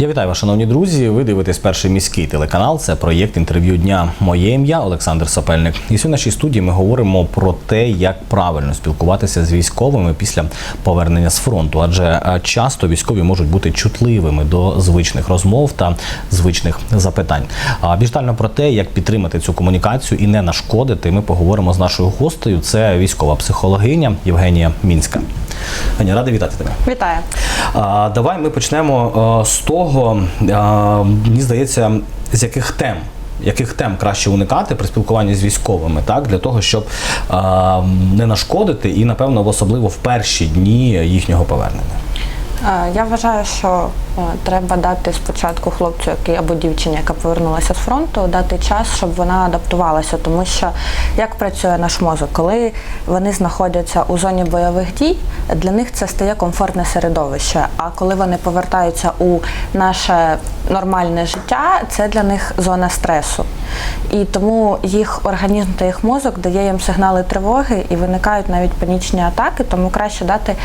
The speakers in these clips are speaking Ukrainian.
Я вітаю вас, шановні друзі. Ви дивитесь перший міський телеканал. Це проєкт інтерв'ю дня. Моє ім'я Олександр Сапельник. І сьогодні в нашій студії ми говоримо про те, як правильно спілкуватися з військовими після повернення з фронту. Адже е, часто військові можуть бути чутливими до звичних розмов та звичних запитань. А детально про те, як підтримати цю комунікацію і не нашкодити, ми поговоримо з нашою гостею. Це військова психологиня Євгенія Мінська. Аня, радий вітати тебе. Вітаю. А, давай ми почнемо а, з того, а, мені здається, з яких тем. Яких тем краще уникати при спілкуванні з військовими, так для того, щоб а, не нашкодити, і напевно особливо в перші дні їхнього повернення. Е, Я вважаю, що е, треба дати спочатку хлопцю, який або дівчині, яка повернулася з фронту, дати час, щоб вона адаптувалася, тому що як працює наш мозок, коли вони знаходяться у зоні бойових дій, для них це стає комфортне середовище. А коли вони повертаються у наше нормальне життя, це для них зона стресу. І тому їх організм та їх мозок дає їм сигнали тривоги і виникають навіть панічні атаки, тому краще дати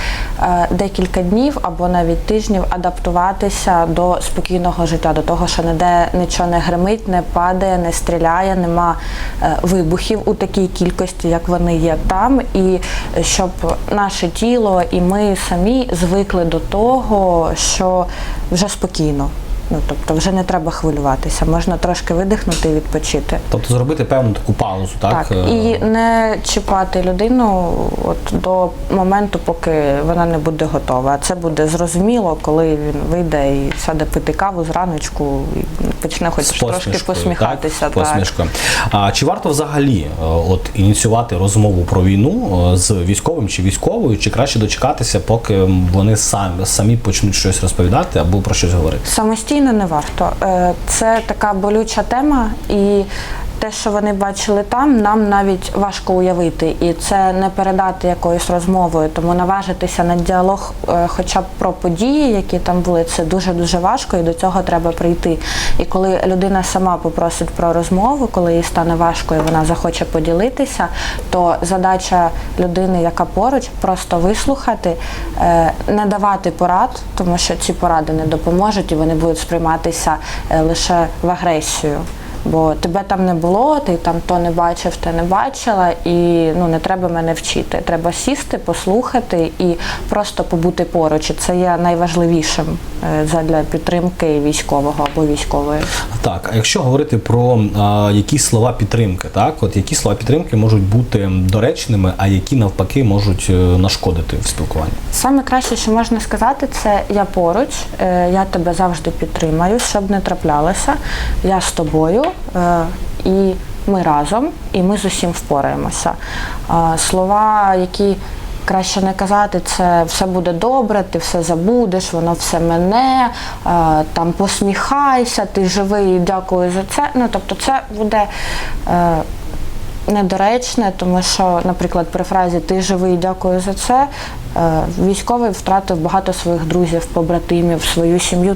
е, декілька днів або навіть тижнів адаптуватися до спокійного життя, до того, що ніде нічого не гримить, не падає, не стріляє, нема е, вибухів у такій кількості, як вони є там, і щоб наше тіло і ми самі звикли до того, що вже спокійно. Ну тобто вже не треба хвилюватися, можна трошки видихнути і відпочити. Тобто зробити певну таку паузу, так, Так, Е, і не чіпати людину от до моменту, поки вона не буде готова. Це буде зрозуміло, коли він вийде і сяде пити каву зраночку і почне хоч трошки посміхатися. Так, з посмішкою. А чи варто взагалі е, от ініціювати розмову про війну е, з військовим чи військовою, чи краще дочекатися, поки вони самі самі почнуть щось розповідати або про щось говорити? Самостійно не варто. Е, Це така болюча тема, і те, що вони бачили там, нам навіть важко уявити. І це не передати якоюсь розмовою. Тому наважитися на діалог, е, хоча б про події, які там були, це дуже дуже важко, і до цього треба прийти. І коли людина сама попросить про розмову, коли їй стане важко і вона захоче поділитися, то задача людини, яка поруч, просто вислухати, е, не давати порад, тому що ці поради не допоможуть і вони будуть сприйматися е, лише в агресію. Бо тебе там не було, ти там то не бачив, те не бачила, і ну не треба мене вчити. Треба сісти, послухати і просто побути поруч. І це є найважливішим е, задля підтримки військового або військової. Так, а якщо говорити про а, якісь слова підтримки, так от які слова підтримки можуть бути доречними, а які навпаки можуть е, нашкодити в спілкуванні? Саме краще, що можна сказати, це я поруч, е, я тебе завжди підтримаю, щоб не траплялося. Я з тобою і ми разом, і ми з усім впораємося. Е, Слова, які краще не казати, це все буде добре, ти все забудеш, воно все мене, е, там посміхайся, ти живий, і дякую за це. Ну тобто, це буде. е, недоречне, тому що, наприклад, при фразі Ти живий, дякую за це. е, Військовий втратив багато своїх друзів, побратимів, свою сім'ю,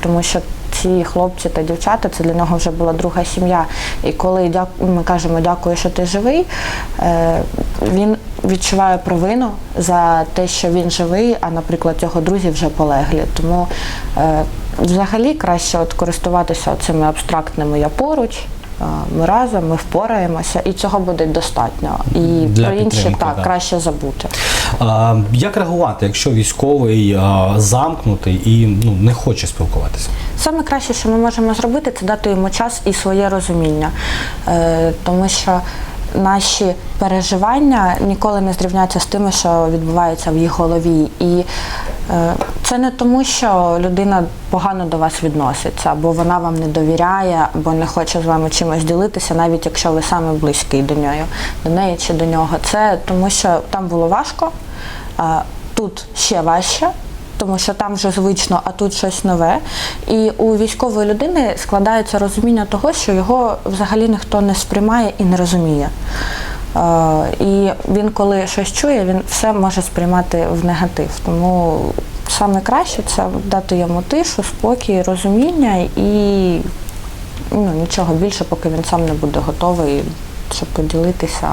тому що ці хлопці та дівчата це для нього вже була друга сім'я. І коли ми кажемо дякую, що ти живий, е, він відчуває провину за те, що він живий, а, наприклад, його друзі вже полеглі. Тому е, взагалі краще от користуватися цими абстрактними я поруч. Е, Ми разом, ми впораємося, і цього буде достатньо. І Для про інші так так. краще забути. А, як реагувати, якщо військовий а, замкнутий і ну не хоче спілкуватися? Саме краще, що ми можемо зробити, це дати йому час і своє розуміння, е, тому що наші переживання ніколи не зрівняться з тими, що відбувається в їх голові. І е, це не тому, що людина погано до вас відноситься, або вона вам не довіряє, або не хоче з вами чимось ділитися, навіть якщо ви саме близький до неї, до неї чи до нього. Це тому, що там було важко, тут ще важче тому що там вже звично, а тут щось нове. І у військової людини складається розуміння того, що його взагалі ніхто не сприймає і не розуміє. Е, І він, коли щось чує, він все може сприймати в негатив. Тому саме краще це дати йому тишу, спокій, розуміння і ну, нічого більше, поки він сам не буде готовий, щоб поділитися.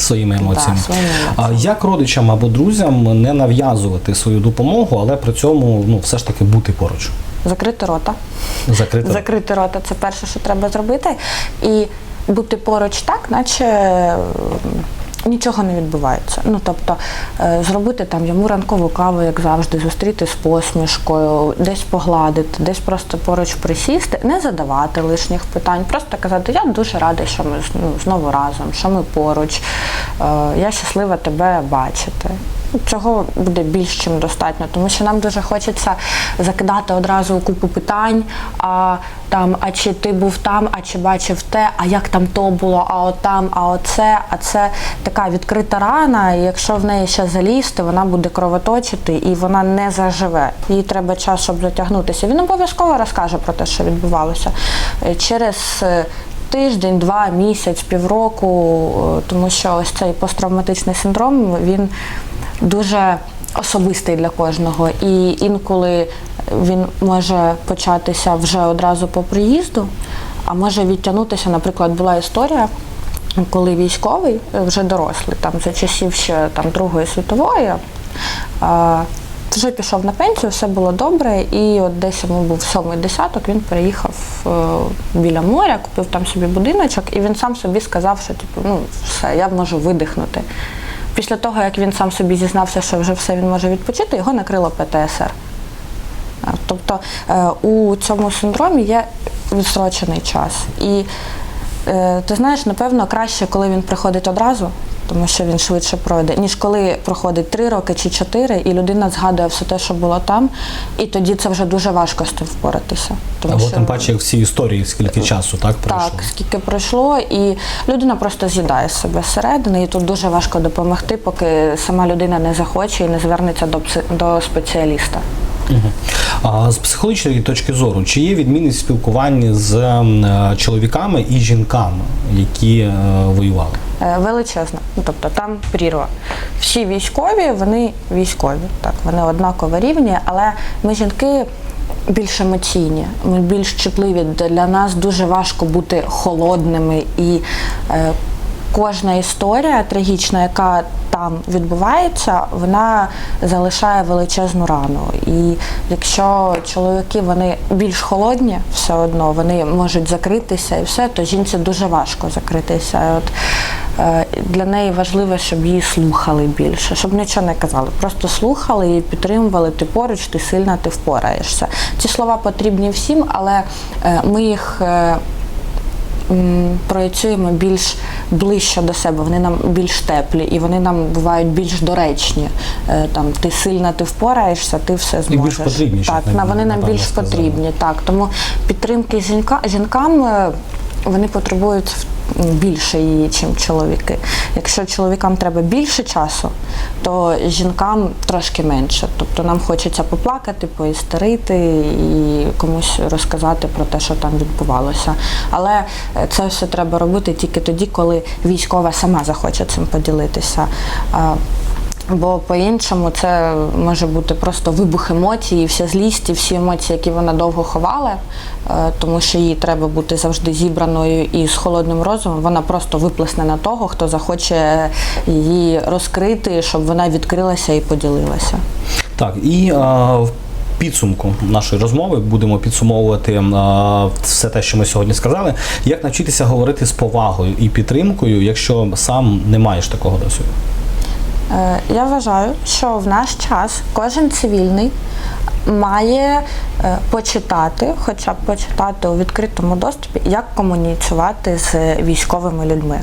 Своїми емоціями. Да, своїми емоціями. як родичам або друзям не нав'язувати свою допомогу, але при цьому ну все ж таки бути поруч? Закрити рота. Закрити. Закрити рота це перше, що треба зробити. І бути поруч так, наче нічого не відбувається. Ну тобто е, зробити там йому ранкову каву, як завжди, зустріти з посмішкою, десь погладити, десь просто поруч присісти, не задавати лишніх питань, просто казати, я дуже радий, що ми ну, знову разом, що ми поруч, е, я щаслива тебе бачити. Цього буде більш чим достатньо, тому що нам дуже хочеться закидати одразу купу питань. А там, а чи ти був там, а чи бачив те, а як там то було, а от там, а оце, а це така відкрита рана. І якщо в неї ще залізти, вона буде кровоточити і вона не заживе. Їй треба час, щоб затягнутися. Він обов'язково розкаже про те, що відбувалося. Е, Через е, тиждень, два, місяць, півроку, е, тому що ось цей посттравматичний синдром він дуже особистий для кожного. І інколи він може початися вже одразу по приїзду, а може відтягнутися. Наприклад, була історія. Коли військовий, е, вже дорослий, там за часів ще там Другої світової, а, вже пішов на пенсію, все було добре, і от десь йому був сьомий десяток, він переїхав е, біля моря, купив там собі будиночок, і він сам собі сказав, що типу, ну все, я можу видихнути. Після того, як він сам собі зізнався, що вже все він може відпочити, його накрило ПТСР. Тобто е, у цьому синдромі є відсрочений час. І е, ти знаєш, напевно, краще, коли він приходить одразу, тому що він швидше пройде, ніж коли проходить три роки чи чотири, і людина згадує все те, що було там, і тоді це вже дуже важко з тим впоратися. Тому Або що- тим паче, як всі історії, скільки часу так пройшло. так, скільки пройшло, і людина просто з'їдає себе зсередини, і тут дуже важко допомогти, поки сама людина не захоче і не звернеться до, до спеціаліста. А з психологічної точки зору, чи є відмінність в спілкуванні з е, чоловіками і жінками, які е, воювали? Е, Величезна. Ну, тобто там прірва. Всі військові, вони військові, так, вони однаково рівні, але ми жінки. Більш емоційні, ми більш чутливі. Для нас дуже важко бути холодними і е, кожна історія трагічна, яка там відбувається, вона залишає величезну рану. І якщо чоловіки вони більш холодні, все одно вони можуть закритися і все, то жінці дуже важко закритися. От для неї важливо, щоб її слухали більше, щоб нічого не казали. Просто слухали і підтримували. Ти поруч, ти сильна, ти впораєшся. Ці слова потрібні всім, але е, ми їх. е, проєцюємо більш ближче до себе, вони нам більш теплі і вони нам бувають більш доречні. Е, Там ти сильна, ти впораєшся, ти все зможеш. більш потрібні, Так, на- вони нам більш сказали. потрібні. Так, тому підтримки жінка, жінкам е, вони потребують м, більше її, ніж чоловіки. Якщо чоловікам треба більше часу, то жінкам трошки менше. Тобто нам хочеться поплакати, поістерити і комусь розказати про те, що там відбувалося. Але е, це все треба робити тільки тоді, коли військова сама захоче цим поділитися. Бо по-іншому це може бути просто вибух емоцій, вся злість, і всі емоції, які вона довго ховала, е, тому що їй треба бути завжди зібраною і з холодним розумом. Вона просто виплесне на того, хто захоче її розкрити, щоб вона відкрилася і поділилася. Так, і а, в підсумку нашої розмови будемо підсумовувати а, все те, що ми сьогодні сказали. Як навчитися говорити з повагою і підтримкою, якщо сам не маєш такого досвіду? Е, Я вважаю, що в наш час кожен цивільний має е, почитати, хоча б почитати у відкритому доступі, як комуніцювати з військовими людьми.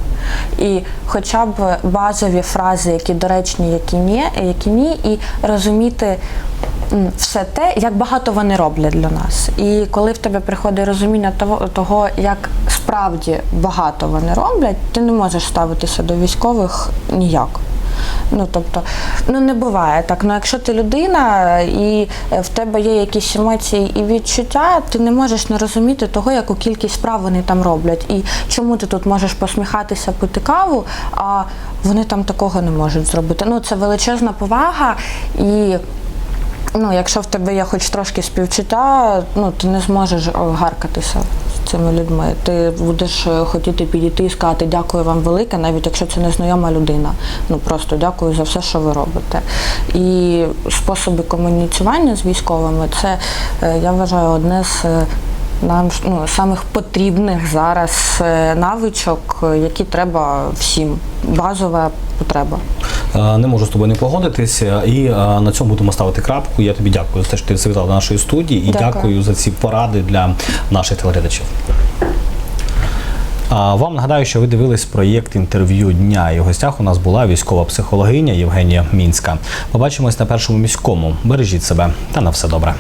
І хоча б базові фрази, які доречні, які ні, які ні, і розуміти все те, як багато вони роблять для нас. І коли в тебе приходить розуміння того, того як справді багато вони роблять, ти не можеш ставитися до військових ніяк. Ну тобто, ну не буває так. Ну якщо ти людина і е, в тебе є якісь емоції і відчуття, ти не можеш не розуміти того, яку кількість справ вони там роблять. І чому ти тут можеш посміхатися, пити каву, а вони там такого не можуть зробити. Ну це величезна повага і. Ну, якщо в тебе є хоч трошки співчуття, ну ти не зможеш гаркатися цими людьми. Ти будеш е, хотіти підійти і сказати дякую вам велике, навіть якщо це незнайома людина. Ну просто дякую за все, що ви робите. І способи комуніцювання з військовими це е, я вважаю одне з. е, Нам ну, самих потрібних зараз навичок, які треба всім. Базова потреба. Е, Не можу з тобою не погодитися, і е, на цьому будемо ставити крапку. Я тобі дякую за те, що ти завітав до нашої студії, і Дякую. дякую за ці поради для наших телеглядачів. Вам нагадаю, що ви дивились проєкт інтерв'ю дня. І в гостях у нас була військова психологиня Євгенія Мінська. Побачимось на першому міському. Бережіть себе та на все добре.